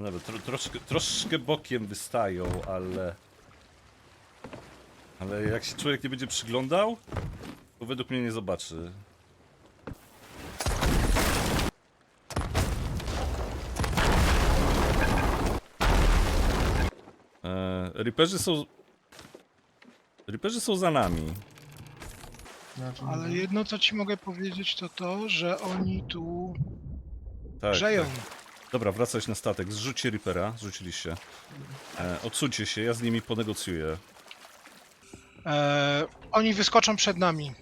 No dobra, tro, troszkę, troszkę bokiem wystają, ale... Ale jak się człowiek nie będzie przyglądał, to według mnie nie zobaczy. E, Reaperzy są... Reaperzy są za nami. Znaczy, Ale jedno co ci mogę powiedzieć to to, że oni tu Tak. grzeją. Dobra, wracać na statek. Zrzućcie Reapera, zrzuciliście. E, odsuńcie się, ja z nimi ponegocjuję. E, oni wyskoczą przed nami.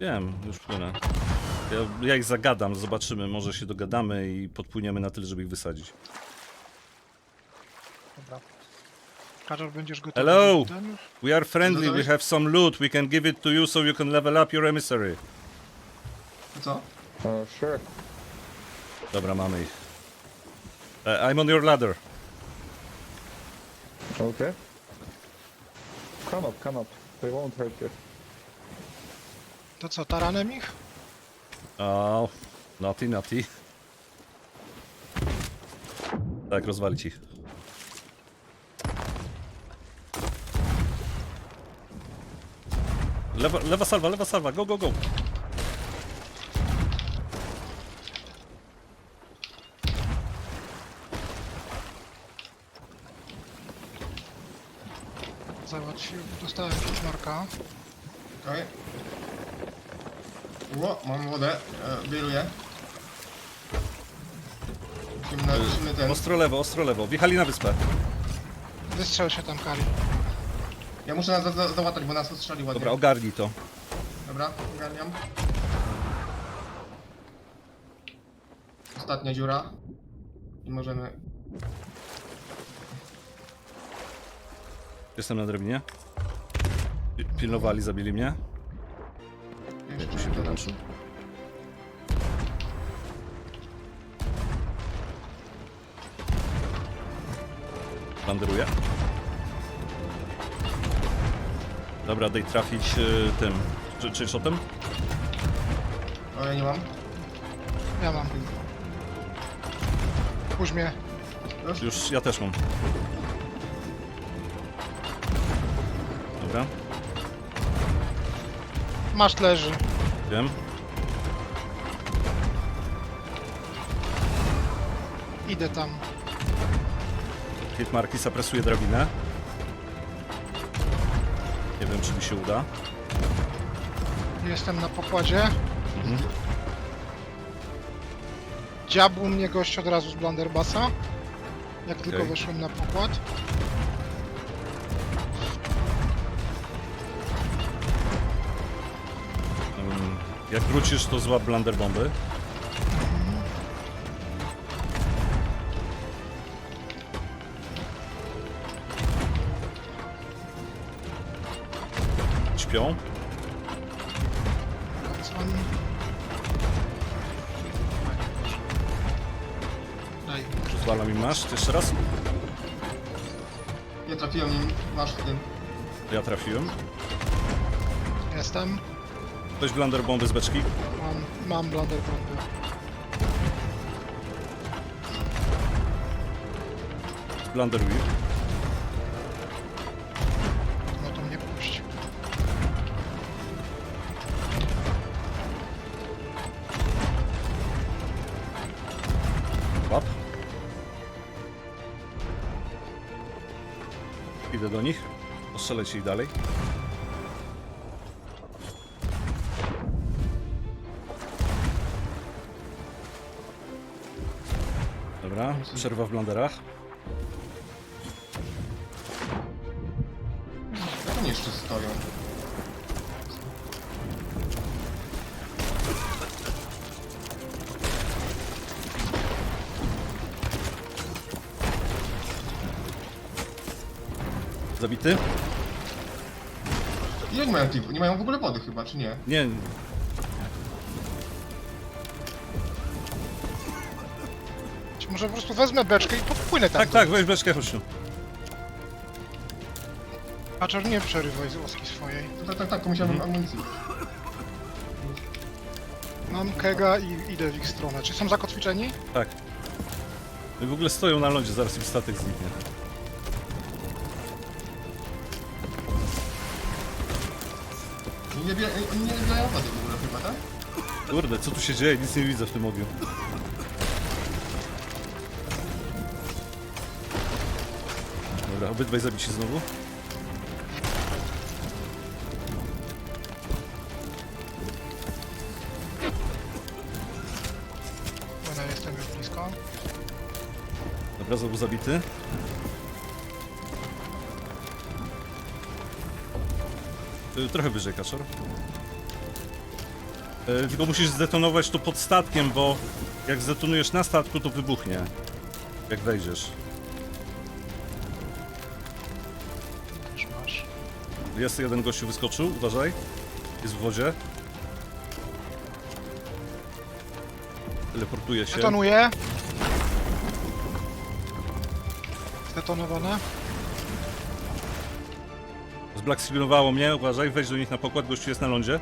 Wiem, już płynę. Ja, ja ich zagadam, zobaczymy, może się dogadamy i podpłyniemy na tyle, żeby ich wysadzić. Dobra. Kaczor, będziesz gotowy? Hello! Ten? We are friendly, we have some loot, we can give it to you so you can level up your emissary. Co? Uh, sure. Dobra, mamy ich. E, I'm on your ladder. Okay. Come up, come up. They won't hurt you. To co, taranem ich? O, naughty, naughty. Tak, rozwalić ich. Lewa, lewa salwa, lewa salwa, go, go, go. Załatwił, dostałem marka. Okej. Ło, mam wodę. E. Musimy, na, musimy ten... Ostro lewo, ostro lewo. Wjechali na wyspę. Wystrzel się tam, Kali. Ja muszę nas za, za, załatać, bo nas ostrzeli ładnie. Dobra, ogarnij to. Dobra, ogarniam. Ostatnia dziura. I możemy... Jestem na drabinie. Pi- Pilnowali, zabili mnie. Jeszcze Tu się wyłączył. Banderuję. Dobra, daj trafić y, tym. Czy, czy shotem? O, ja nie mam. Ja mam. Puść mnie. Już ja też mam. Maszt leży. wiem. Idę tam. Hitmarki zapresuje drabinę. Nie wiem, czy mi się uda. Jestem na pokładzie. Mhm. Dziabł mnie gość od razu z blunderbassa. Jak tylko Okej. weszłem na pokład. Jak wrócisz, to złap blunder bomby. Śpią. Daj. Rozwalam im masz. Jeszcze raz. Nie trafiłem nim. Masz w tym. Ja trafiłem. Jestem. Ktoś blunder bomby z beczki. Mam, mam blunder bomby. Blunder whip. No to mnie puść. Łap. Idę do nich. Postrzelę ci ich dalej. Przerwa w blanderach. Jak oni jeszcze stoją? Zabity? Ile oni mają tych? Nie mają w ogóle wody chyba, czy nie? Nie. Może po prostu wezmę beczkę i podpłynę tam. Tak, tak, weź beczkę, chodź tu. Kaczor, nie przerywaj z łaski swojej. Tak, tak, tak, to musiałem Mhm. amunicji. Mam kega i idę w ich stronę. Czy są zakotwiczeni? Tak. I w ogóle stoją na lądzie, zaraz im statek zniknie. Oni nie, bie- oni nie nabierają wody w ogóle chyba, tak? Kurde, co tu się dzieje? Nic nie widzę w tym ogniu. Dobra, obydwaj zabici znowu. Będę jestem już blisko. Dobra, znowu zabity. Y, Trochę wyżej, kaczor. Y, Tylko musisz zdetonować to pod statkiem, bo jak zdetonujesz na statku, to wybuchnie. Jak wejdziesz. Jest jeden gościu wyskoczył, uważaj. Jest w wodzie. Teleportuje się. Detonuję. Zdetonowane. Zblackskillowało mnie, uważaj, wejdź do nich na pokład, gościu jest na lądzie.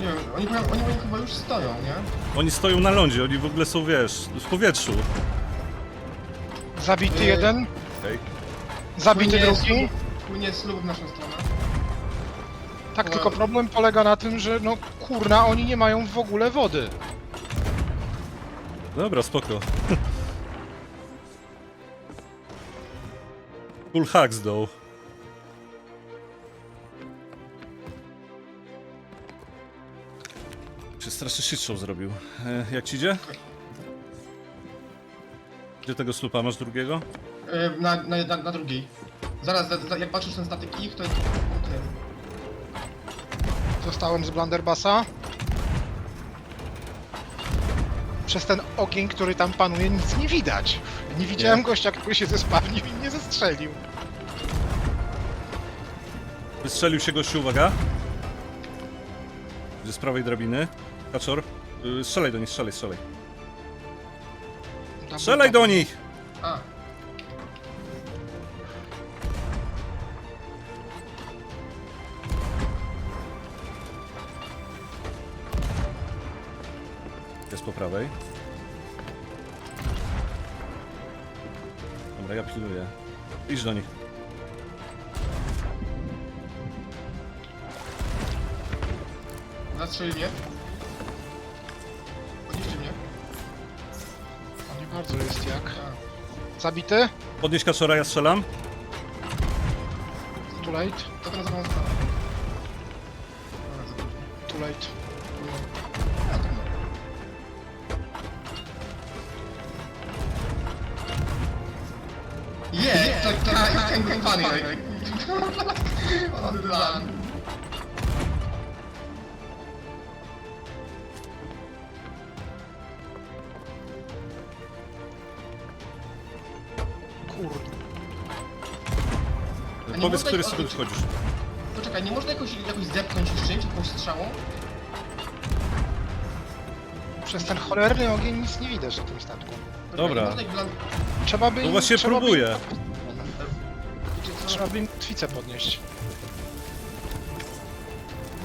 Nie oni, oni, już stoją, nie? Oni stoją na lądzie, oni w ogóle są, wiesz, w powietrzu. Zabity Yy. jeden. Okej. Zabity Płynie drugi. ślub- Płynie z lub w naszą stronę. Tak, tylko problem polega na tym, że no kurna, oni nie mają w ogóle wody. Dobra, spoko. Full hacks though. Się straszny shit show zrobił. E, jak ci idzie? Gdzie tego slupa masz drugiego? Yy, na, na, na, na drugiej. Zaraz, za, za, jak patrzysz na statek ich, to jest... jest- Zostałem z Blunderbassa. Przez ten ogień, który tam panuje, nic nie widać. Nie widziałem gościa, który się zespawnił i mnie zestrzelił. Wystrzelił się gościu, uwaga. Z prawej drabiny. Kaczor. y, Strzelaj do nich, strzelaj, strzelaj. Tam Strzelaj do nich! A, Jest po prawej. Dobra, ja pilnuję. Idź do nich. zastrzeli mnie. Jak. Zabity? Podnieś kaczora, ja strzelam. Too late. to ten za mną został. Dobra, zobaczmy. Too late. A, to nie. Yeah, to, to, I can go funny, like... On the run. Kurde. Powiedz, który z. Poczekaj, nie można jakoś, jakoś zepchnąć ich czymś, jakąś strzałą? Przez ten cholerny ogień nic nie widać na tym statku. Poczekaj, Dobra. Nie można ich blan... Trzeba by No im- właśnie trzeba by im- próbuję. Wiecie co? Trzeba by im twicę podnieść.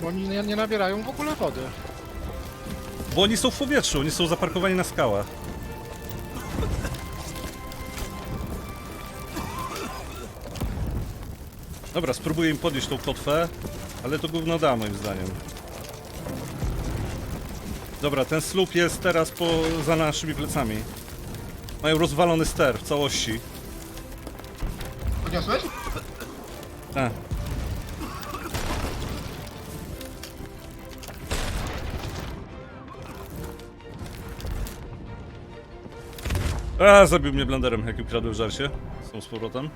Bo oni nie, nie nabierają w ogóle wody. Bo oni są w powietrzu, oni są zaparkowani na skałach. Dobra, spróbuję im podnieść tą kotwę, ale to gówno da moim zdaniem. Dobra, ten słup jest teraz po, za naszymi plecami. Mają rozwalony ster w całości. Podniosłeś? A. A, zabił mnie blenderem, jak ukradłem w żarcie. Są z powrotem.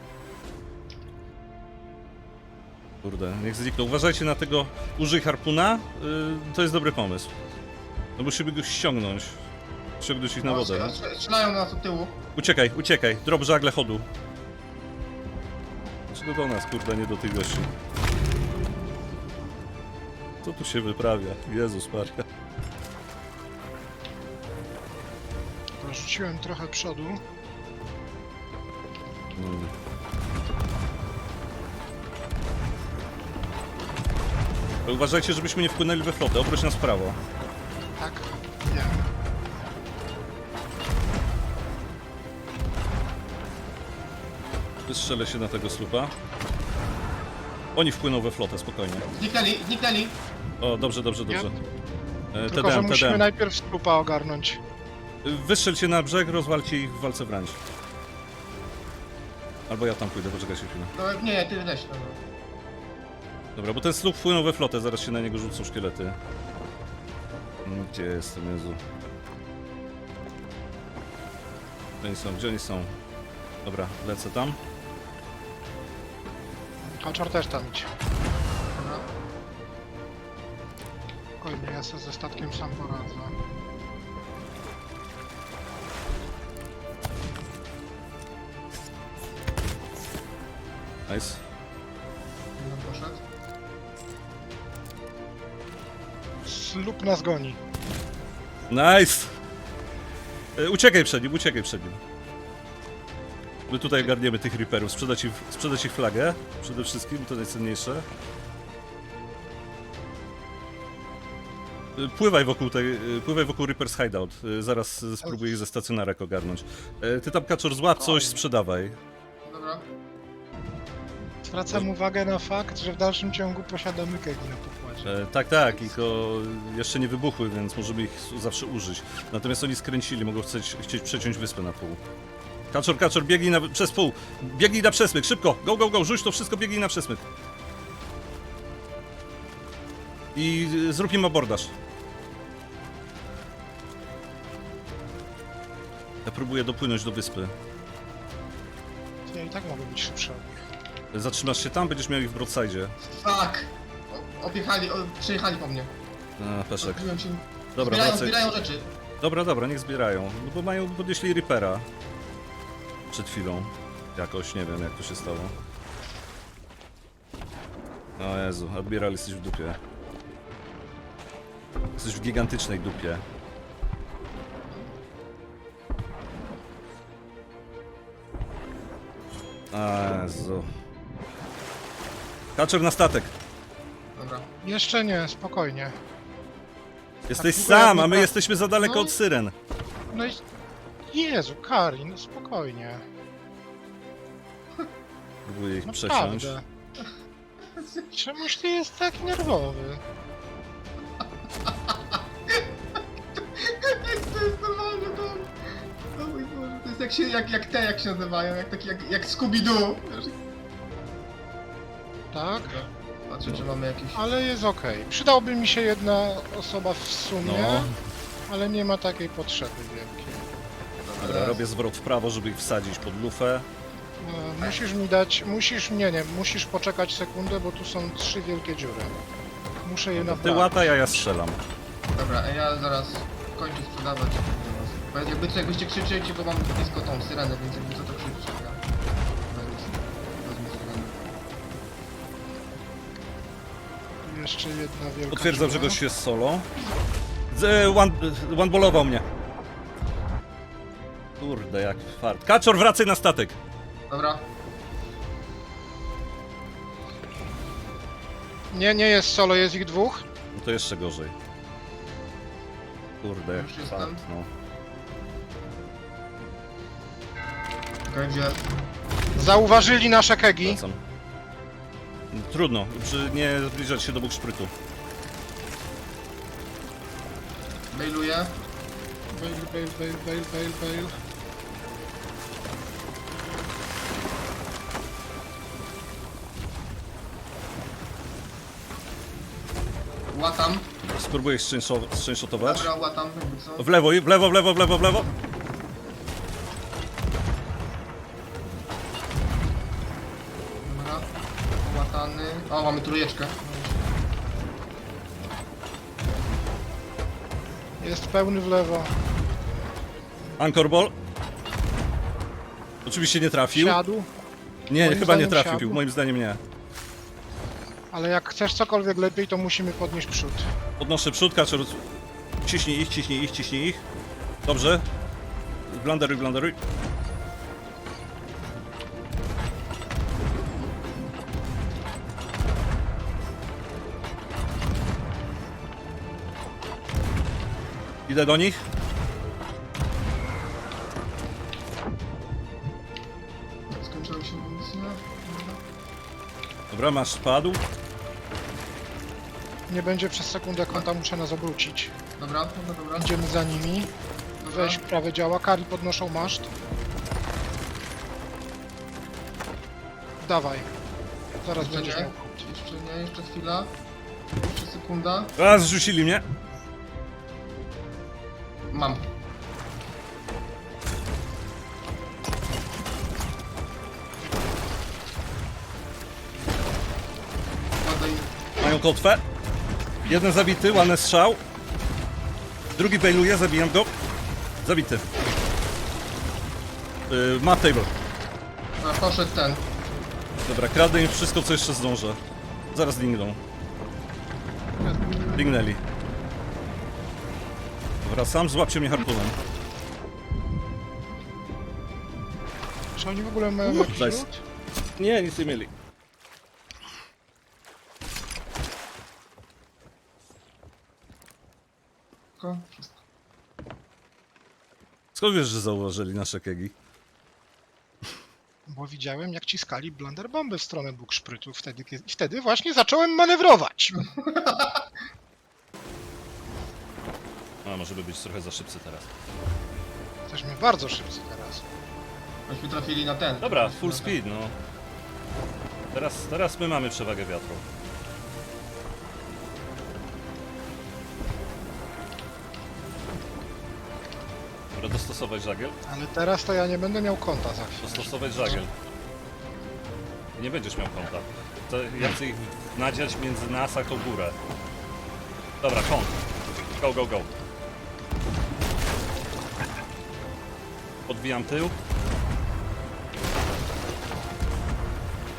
Kurde, niech zniknął. Uważajcie na tego, użyj harpuna, yy, to jest dobry pomysł. No musimy go ściągnąć. Ściągnąć ich na O, wodę. strze- Strzelają na nas od tyłu. Uciekaj, uciekaj, drop żagle chodu. Czy do nas, kurde, nie do tych gości. Co tu się wyprawia? Jezus Maria. Rzuciłem trochę przodu. Mm. Uważajcie, żebyśmy nie wpłynęli we flotę. Obróć nas w prawo. Tak? Nie. Wystrzelę się na tego slupa. Oni wpłyną we flotę, spokojnie. Zniknęli, zniknęli. O, dobrze, dobrze, dobrze. E, Tylko, że TDM, musimy TDM. najpierw stupa ogarnąć. Wystrzelcie na brzeg, rozwalcie ich w walce wręcz. Albo ja tam pójdę, poczekajcie chwilę. No, nie, ty leś. No. Dobra, bo ten słup wpłynął we flotę, zaraz się na niego rzucą szkielety. Mm, Gdzie jestem, Jezu? Gdzie oni są? Gdzie oni są? Dobra, lecę tam. Kaczor też tam idź. Dobra. Spokojnie, ja sobie ze statkiem sam poradzę. Nice. Slup nas goni. Nice! E, Uciekaj przed nim, uciekaj przed nim. My tutaj garniemy tych Reaperów. Sprzedać ich, sprzedać ich flagę. Przede wszystkim, to najcenniejsze. E, Pływaj wokół tej, e, pływaj wokół Reapers Hideout. E, Zaraz e, spróbuję ich ze stacjonarek ogarnąć. E, Ty tam, Kaczor, złap coś, sprzedawaj. Dobra. Zwracam uwagę na fakt, że w dalszym ciągu posiadamy kegi na pokładzie. E, tak, tak, tylko jeszcze nie wybuchły, więc możemy ich zawsze użyć. Natomiast oni skręcili, mogą chcieć, chcieć przeciąć wyspę na pół. Kaczor, kaczor, biegnij na, przez pół. Biegnij na przesmyk, szybko! Go, go, go, rzuć to wszystko, biegnij na przesmyk. I y, zrób im abordaż. Ja próbuję dopłynąć do wyspy. Ja i tak mogę być szybszy od nich. Zatrzymasz się tam, będziesz miał ich w broadside. Fuck! O, objechali, o, przyjechali po mnie. A, peszek. Odbiłem się. Dobra, zbierają, wracaj. zbierają rzeczy. Dobra, dobra, niech zbierają. No bo mają, podnieśli Reapera. Przed chwilą. Jakoś, nie wiem jak to się stało. O Jezu, Admiral jesteś w dupie. Jesteś w gigantycznej dupie. A Jezu. Kaczor na statek. Dobra. Jeszcze nie, spokojnie. Jesteś długo jak sam, a my jesteśmy za daleko No. od syren. No i... Jezu, Karin, spokojnie. Próbuję ich przesiąść. Naprawdę. Czemuś ty jest taki nerwowy? to jest normalne to. O mój Boże, to jest jak się, jak, jak te, jak się nazywają, jak taki, jak, jak Scooby-Doo. Wiesz? Tak? Patrzę, czy mamy jakieś... Ale jest okej. Przydałoby mi się jedna osoba w sumie, No. ale nie ma takiej potrzeby wielkiej. Dobra, robię zwrot w prawo, żeby ich wsadzić pod lufę. No, musisz mi dać, musisz, nie, nie, musisz poczekać sekundę, bo tu są trzy wielkie dziury. Muszę je Ty naprawić. łata, a ja strzelam. Dobra, a ja zaraz kończę sprzedawać. Bo jakby co, jakbyście krzyczeli, bo mam blisko tą syrenę, więc jakby Jeszcze jedna wielka Potwierdzam, że dziura. gość jest solo. Z, e, one, one ballował mnie. Kurde, jak fart. Kaczor, wracaj na statek. Dobra, Nie, nie jest solo, jest ich dwóch. No to jeszcze gorzej. Kurde, jak Już jestem. fart, no. gdzie... Zauważyli nasze kegi. Wracam. Trudno, przy, nie zbliżać się do bukszprytu. Bailuję. Bail, bail, bail, bail, bail, bail. Łatam. Spróbuję zczęszotować. Dobra, łatam, jakby co. W lewo, w lewo, w lewo, w lewo, w lewo. O, mamy trójeczkę. Jest pełny w lewo. Anchor ball. Oczywiście nie trafił. Siadł. Nie, Moim chyba nie zdaniem trafił, siadł. moim zdaniem nie. Ale jak chcesz cokolwiek lepiej, to musimy podnieść przód. Podnoszę przód, kaczor. Ciśnij ich, ciśnij ich, ciśnij ich. Dobrze. Blanderuj, blanderuj. Idę do nich. Skończyła się amunicja. Dobra. Dobra, masz padł. Nie będzie przez sekundę kąta, muszę nas obrócić. Dobra, dobra, dobra. Idziemy za nimi. dobra. Weź prawe działa, Kari podnoszą maszt. Dawaj. Zaraz Jeszcze będziesz nie. miał. Jeszcze nie, jeszcze chwila. Jeszcze sekunda. A, zrzucili mnie. Mam. Mają kotwę. Jeden zabity, ładny strzał. Drugi bailuje, zabijam go. Zabity. Yy, ma table. A, poszedł ten. Dobra, kradę im wszystko, co jeszcze zdążę. Zaraz dingną. Dingnęli. Wracam, złapcie mnie harpunem. Czy oni w ogóle mają jakiś nice. lód? Nie, nic nie mieli. Wszystko. Skąd wiesz, że zauważyli nasze kegi? Bo widziałem, jak ciskali blunderbomby w stronę bukszprytu. Wtedy, wtedy właśnie zacząłem manewrować. A, może by być trochę za szybcy teraz. Jesteśmy bardzo szybcy teraz. Myśmy trafili na ten. Dobra, full speed, no. Teraz, teraz my mamy przewagę wiatru. Dobra, dostosować żagiel. Ale teraz to ja nie będę miał kąta za chwilę. Dostosować żagiel. Nie będziesz miał kąta. To ja chcę ich nadziać między nas a tą górę. Dobra, kąt. Go, go, go. Podwijam tył.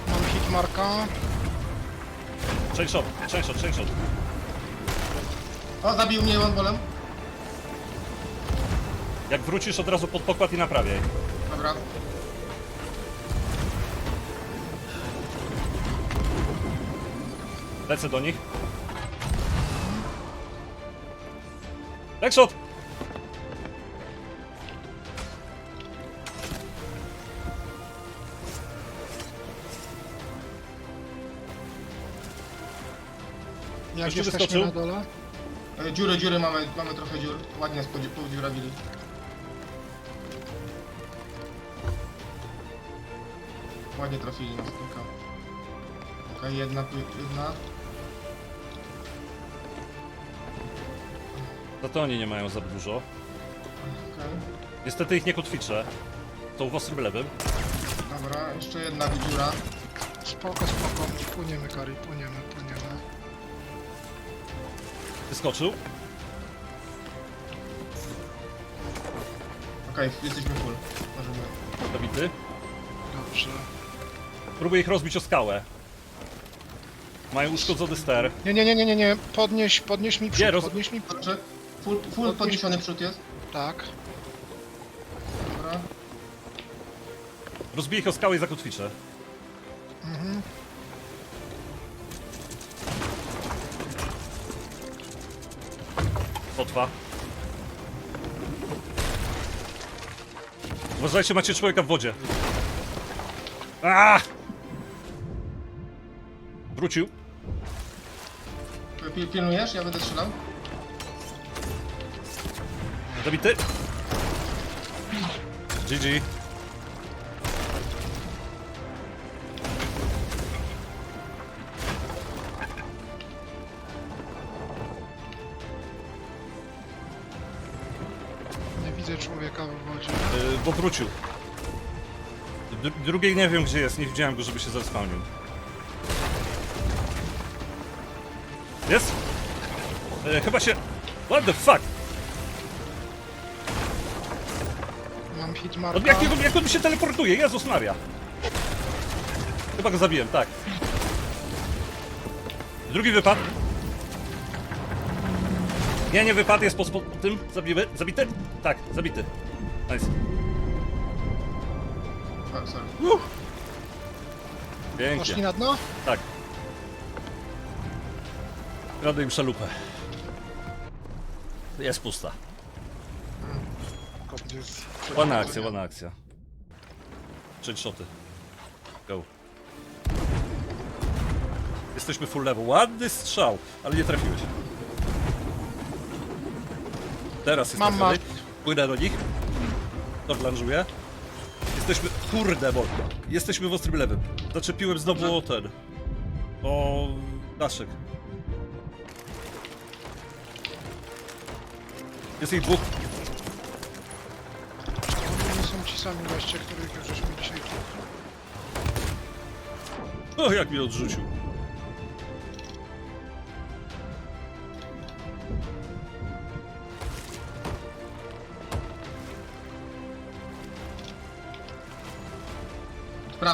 Mam hitmarka. Chain shot, chain shot, chain shot. O, zabił mnie one Jak wrócisz od razu pod pokład i naprawiaj. Dobra. Lecę do nich. Backshot! Jak Ktoś tu jesteśmy wyskoczył? na dole? E, dziury, dziury mamy, mamy trochę dziur. Ładnie spodzie- podziurawili. Ładnie trafili nas kilka. Okej, jedna, jedna. Za to oni nie mają za dużo. Okej. Niestety ich nie kotwiczę. To w ostrym lewym. Dobra, jeszcze jedna dziura. Spoko, spoko. Płyniemy, Kari, płyniemy. Wyskoczył. Okej, jesteśmy full. Możemy. Dobity. Dobrze. Próbuję ich rozbić o skałę. Mają uszkodzony ster. Nie, nie, nie, nie, nie, nie. Podnieś, podnieś mi przód, Nie, roz- podnieś mi... Dobrze. Full, full podniesiony przód jest. Tak. Dobra. Rozbiję ich o skałę i zakotwiczę. Potwa. Uważajcie, macie człowieka w wodzie. A! Wrócił. Pil- Pilnujesz? Ja będę strzelał. Zabity. GG. Wrócił. Dru drugiej nie wiem gdzie jest, nie widziałem go, żeby się zespałnił. Jest? Yy, chyba się... What the fuck? Mam hitmarka. Od jakiego, jak on się teleportuje? Jezus Maria. Chyba go zabiłem, tak. Drugi wypad. Nie, nie wypad, jest po, po tym. Zabiły, zabity? Tak, zabity. Nice. Sorry. Pięknie. Poszli na dno? Tak. Radę im szalupę. Jest pusta. kondycji. Ładna akcja, ładna akcja. Trzy shoty. Go. Jesteśmy full level. Ładny strzał, ale nie trafiłeś. Teraz jest Mam trafiony. Płynę do nich. Odlanżuję. Jesteśmy... Kurde, bo... Jesteśmy w ostrym lewym. Zaczepiłem znowu o ten... O... Daszek. Jest ich dwóch. To nie są ci sami goście, których już żeśmy dzisiaj. O, jak mnie odrzucił.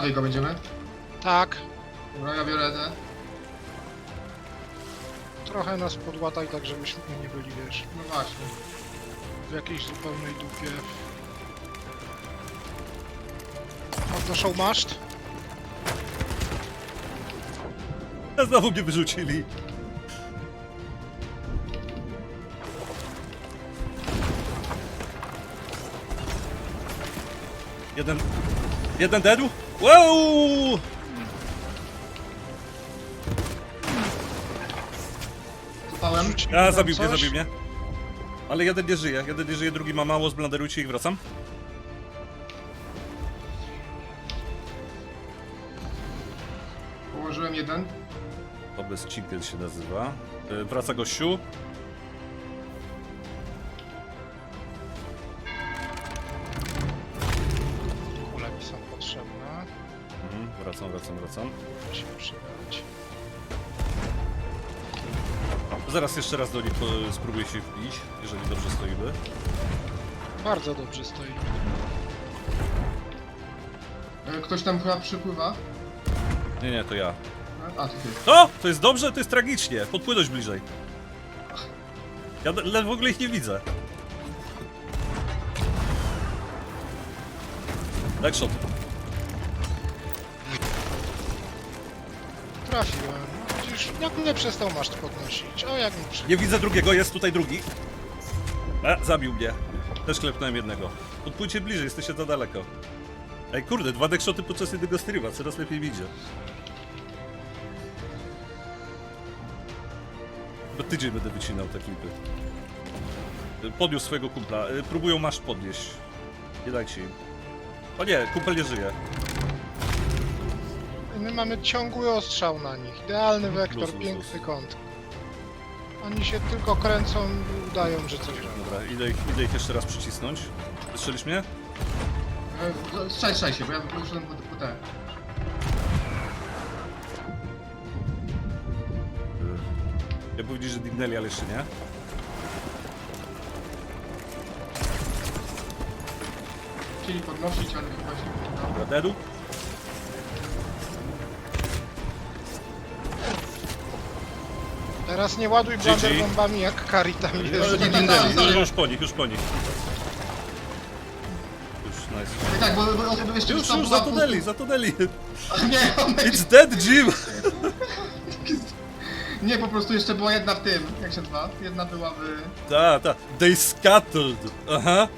Prawej go będziemy. Tak, Dobra, ja biorę te. trochę nas podłataj tak, żebyśmy nie byli, wiesz, No właśnie. w jakiejś zupełnej dupie. Podnoszą maszt. Znowu mnie wyrzucili. Jeden... Jeden deadu? Wow! A, zabił mnie, zabił mnie. Ale jeden nie żyje, jeden nie żyje, drugi ma mało, zblanderujcie ich, wracam. Położyłem jeden. To bez się nazywa. Y, Wraca gościu. Wracam, wracam. Musimy przydać. Zaraz jeszcze raz do nich e, spróbuję się wbić, jeżeli dobrze stoimy. Bardzo dobrze stoi. E, Ktoś tam chyba przypływa. Nie, nie, to ja. A, to ty. To! To jest dobrze, to jest tragicznie. Podpłynąć bliżej. Ja d- le- w ogóle ich nie widzę. Backshot. Trafiłem. Nagle przestał maszt podnosić. Jak mi. Nie widzę drugiego, jest tutaj drugi. A, zabił mnie. Też klepnąłem jednego. Podpójcie bliżej, jesteście za daleko. Ej, kurde, dwa deckshoty podczas jednego streama, coraz lepiej idzie. Bo tydzień będę wycinał te klipy. Y, Podniósł swojego kumpla. Y, Próbują masz podnieść. Nie dajcie im. O nie, kumpel nie żyje. My mamy ciągły ostrzał na nich. Idealny wektor, Luz, luz, piękny luz. kąt. Oni się tylko kręcą i udają, że coś robią. Dobra, idę ich, idę ich jeszcze raz przycisnąć. Wystrzelisz mnie? E, Strzelaj, strzelaj się, bo ja poszedłem po, po te. Ja powiedzieć, że dignęli, ale jeszcze nie. Chcieli podnosić, ale chyba się nie udało. Dobra. Teraz nie ładuj GG. blunder bombami jak Kari tam Ale jest. nie tak, tak, już, tak. już po nich, już po nich. Już, nice. E, Tak, bo, bo osoby jeszcze Już, już, zatonęli. pół- Nie, one... It's dead, Jim! nie, po prostu jeszcze była jedna w tym. Jak się dwa? Jedna była w... Ta, ta. They scattered. Aha.